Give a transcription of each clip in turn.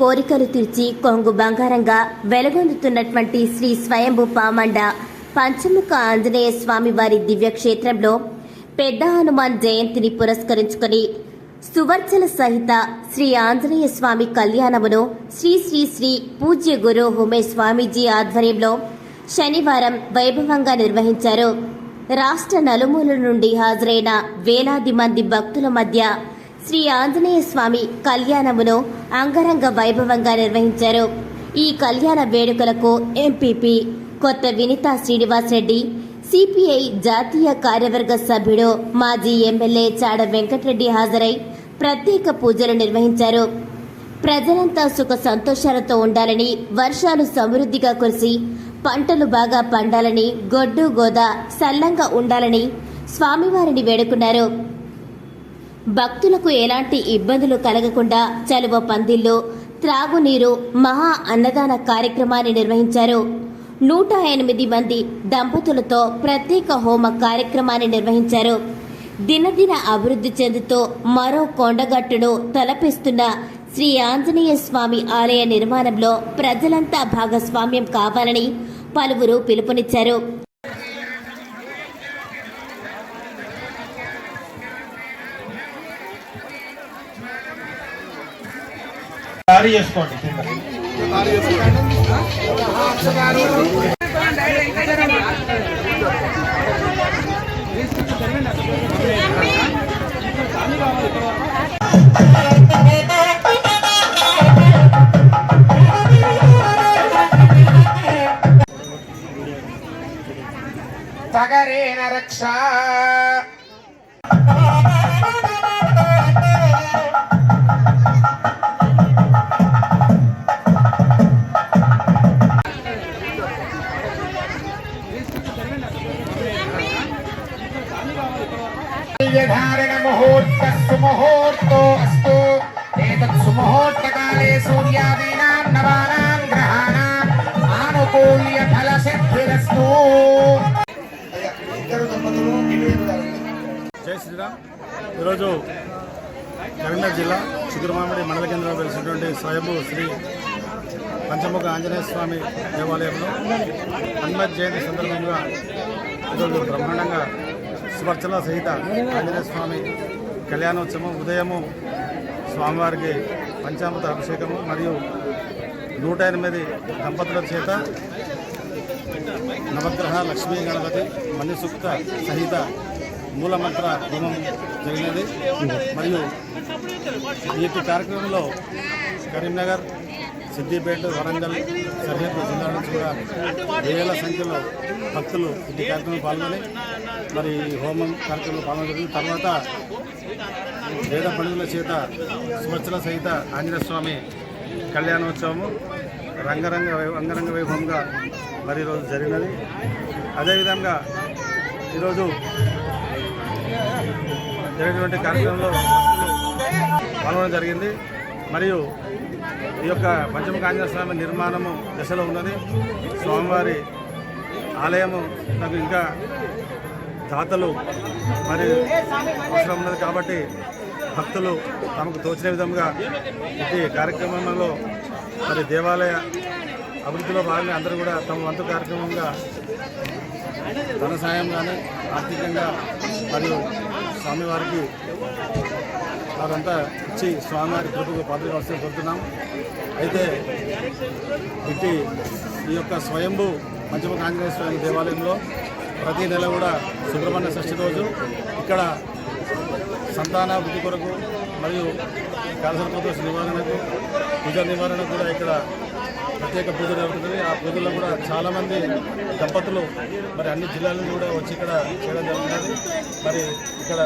కోరికలు తీర్చి కొంగు బంగారంగా వెలుగొందుతున్నటువంటి శ్రీ స్వయంభు పామండ పంచముఖ ఆంజనేయ స్వామి వారి దివ్యక్షేత్రంలో పెద్ద హనుమాన్ జయంతిని పురస్కరించుకొని సువర్చల సహిత శ్రీ ఆంజనేయ స్వామి కళ్యాణమును శ్రీ శ్రీ శ్రీ పూజ్య గురు ఉమేష్ స్వామీజీ ఆధ్వర్యంలో శనివారం వైభవంగా నిర్వహించారు. రాష్ట్ర నలుమూల నుండి హాజరైన వేలాది మంది భక్తుల మధ్య శ్రీ ఆంజనేయ స్వామి కళ్యాణమును అంగరంగ వైభవంగా నిర్వహించారు. ఈ కళ్యాణ వేడుకలకు ఎంపీపీ కొత్త వినితా శ్రీనివాస్ రెడ్డి సిపిఐ జాతీయ కార్యవర్గ సభ్యుడు మాజీ ఎమ్మెల్యే చాడ వెంకటరెడ్డి హాజరై ప్రత్యేక పూజలు నిర్వహించారు. ప్రజలంతా సుఖ సంతోషాలతో ఉండాలని వర్షాలు సమృద్ధిగా కురిసి పంటలు బాగా పండాలని గొడ్డు గోదా సల్లంగా ఉండాలని స్వామివారిని వేడుకున్నారు. భక్తులకు ఎలాంటి ఇబ్బందులు కలగకుండా చలువ పందిల్లో త్రాగునీరు మహా అన్నదాన కార్యక్రమాన్ని నిర్వహించారు. నూట ఎనిమిది మంది దంపతులతో ప్రత్యేక హోమ కార్యక్రమాన్ని నిర్వహించారు. దినదిన అభివృద్ధి చెందుతూ మరో కొండగట్టును తలపిస్తున్న శ్రీ ఆంజనేయ స్వామి ఆలయ నిర్మాణంలో ప్రజలంతా భాగస్వామ్యం కావాలని పలువురు పిలుపునిచ్చారు. దారి చేసుకోండి కింద. తగరేన రక్ష ధారణ ముహూర్త సుముహూర్తో అస్తు ఏతత్ సుముహూర్తకాలే సూర్యాదీనాం నవానాం గ్రహాణాం ఆనుకూల్య ఫల సిద్ధిరస్తు జై శ్రీరామ్ ఈరోజు కరీంనగర్ జిల్లా చిగురుమామిడి మండల కేంద్రంలో వెలిసినటువంటి స్వయంభూ శ్రీ పంచముఖ ఆంజనేయ స్వామి దేవాలయంలో హనుమత్ జయంతి సందర్భంగా ఈరోజు బ్రహ్మాండంగా స్వర్చల సహిత ఆంజనేయ స్వామి కళ్యాణోత్సవం ఉదయము స్వామివారికి పంచామృత అభిషేకము మరియు నూట ఎనిమిది దంపతుల చేత నవగ్రహ లక్ష్మీ గణపతి మణిసూక్త సహిత మూలమంత్ర హోమం జరిగినది. మరియు ఈ కార్యక్రమంలో కరీంనగర్ సిద్దిపేట వరంగల్ సరిహద్దు జిల్లా నుంచి కూడా వేల సంఖ్యలో భక్తులు ఈ కార్యక్రమంలో పాల్గొని మరి ఈ హోమం కార్యక్రమంలో పాల్గొని జరిగింది. తర్వాత వేద పండుగల చేత స్వచ్ఛల సహిత ఆంజనేయ స్వామి కళ్యాణోత్సవము రంగరంగ వై- అంగరంగ వైభవంగా మరి ఈరోజు జరిగినది. అదేవిధంగా ఈరోజు జరిగినటువంటి కార్యక్రమంలో పాల్గొనడం జరిగింది. మరియు ఈ యొక్క పంచముఖ స్వామి నిర్మాణము దశలో ఉన్నది. స్వామివారి ఆలయము నాకు ఇంకా దాతలు మరి అవసరం ఉన్నది కాబట్టి భక్తులు తమకు తోచిన విధంగా ఈ కార్యక్రమంలో మరి దేవాలయ అభివృద్ధిలో భాగంగా అందరూ కూడా తమ వంతు కార్యక్రమంగా ధన సాయం కానీ ఆర్థికంగా మరియు స్వామివారికి వారంతా ఇచ్చి స్వామివారి కృపకు పాత్ర కావాల్సి కోరుతున్నాం అయితే ఇట్టి ఈ యొక్క స్వయంభూ పంచముఖ ఆంజనేయ స్వామి దేవాలయంలో ప్రతి నెల కూడా సుబ్రహ్మణ్య షష్ఠి రోజు ఇక్కడ సంతానాభివృద్ధి కొరకు మరియు కాలసర్పదోష నివారణకు పూజ నివారణ కూడా ఇక్కడ ప్రత్యేక పూజ జరుగుతుంది ఆ పూజలో కూడా చాలామంది దంపతులు మరి అన్ని జిల్లాల నుంచి కూడా వచ్చి ఇక్కడ చేయడం జరుగుతుంది. మరి ఇక్కడ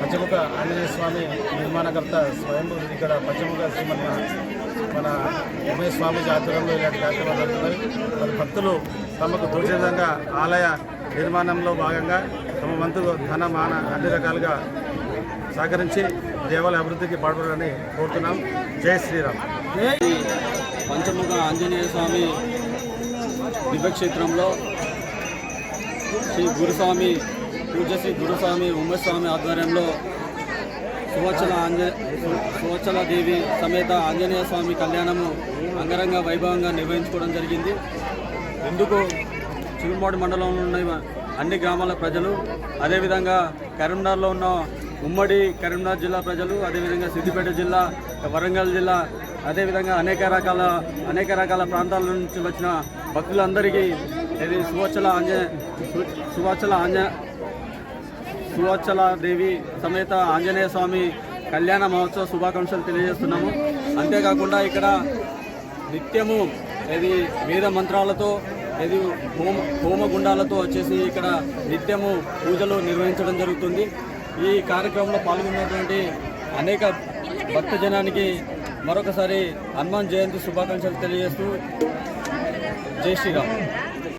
పంచముఖ ఆంజనేయ స్వామి నిర్మాణకర్త స్వయం ఇక్కడ పంచముఖ శ్రీమన్న మన ఉమేష్ స్వామి ఆధ్వర్యంలో ఇలాంటి కార్యక్రమాలు జరుగుతున్నాయి. మరి భక్తులు తమకు తోచే విధంగా ఆలయ నిర్మాణంలో భాగంగా తమ వంతు ధన మాన అన్ని రకాలుగా సహకరించి దేవాలయ అభివృద్ధికి పాల్పడాలని కోరుతున్నాం. జై శ్రీరామ్. పంచముఖ ఆంజనేయ స్వామి దివ్యక్షేత్రంలో శ్రీ గురుస్వామి పూజ శ్రీ గురుస్వామి ఉమ్మస్వామి ఆధ్వర్యంలో సువచ్చల ఆంజ సువచ్చల దేవి సమేత ఆంజనేయ స్వామి కళ్యాణము అంగరంగ వైభవంగా నిర్వహించుకోవడం జరిగింది. ఇందుకు చిరుమాడు మండలంలో ఉన్న అన్ని గ్రామాల ప్రజలు అదేవిధంగా కరీంనగర్లో ఉన్న ఉమ్మడి కరీంనగర్ జిల్లా ప్రజలు అదేవిధంగా సిద్దిపేట జిల్లా వరంగల్ జిల్లా అదేవిధంగా అనేక రకాల అనేక రకాల ప్రాంతాల నుంచి వచ్చిన భక్తులందరికీ ఇది సువచ్చల ఆంజ సువచ్చల ఆంజ సువచ్చల దేవి సమేత ఆంజనేయ స్వామి కళ్యాణ మహోత్సవ శుభాకాంక్షలు తెలియజేస్తున్నాము. అంతేకాకుండా ఇక్కడ నిత్యము ఇది వేద మంత్రాలతో ఇది హోమ హోమగుండాలతో వచ్చేసి ఇక్కడ నిత్యము పూజలు నిర్వహించడం జరుగుతుంది. ఈ కార్యక్రమంలో పాల్గొన్నటువంటి అనేక భక్త జనానికి మరొకసారి హనుమాన్ జయంతి శుభాకాంక్షలు తెలియజేస్తూ జై శ్రీరామ్.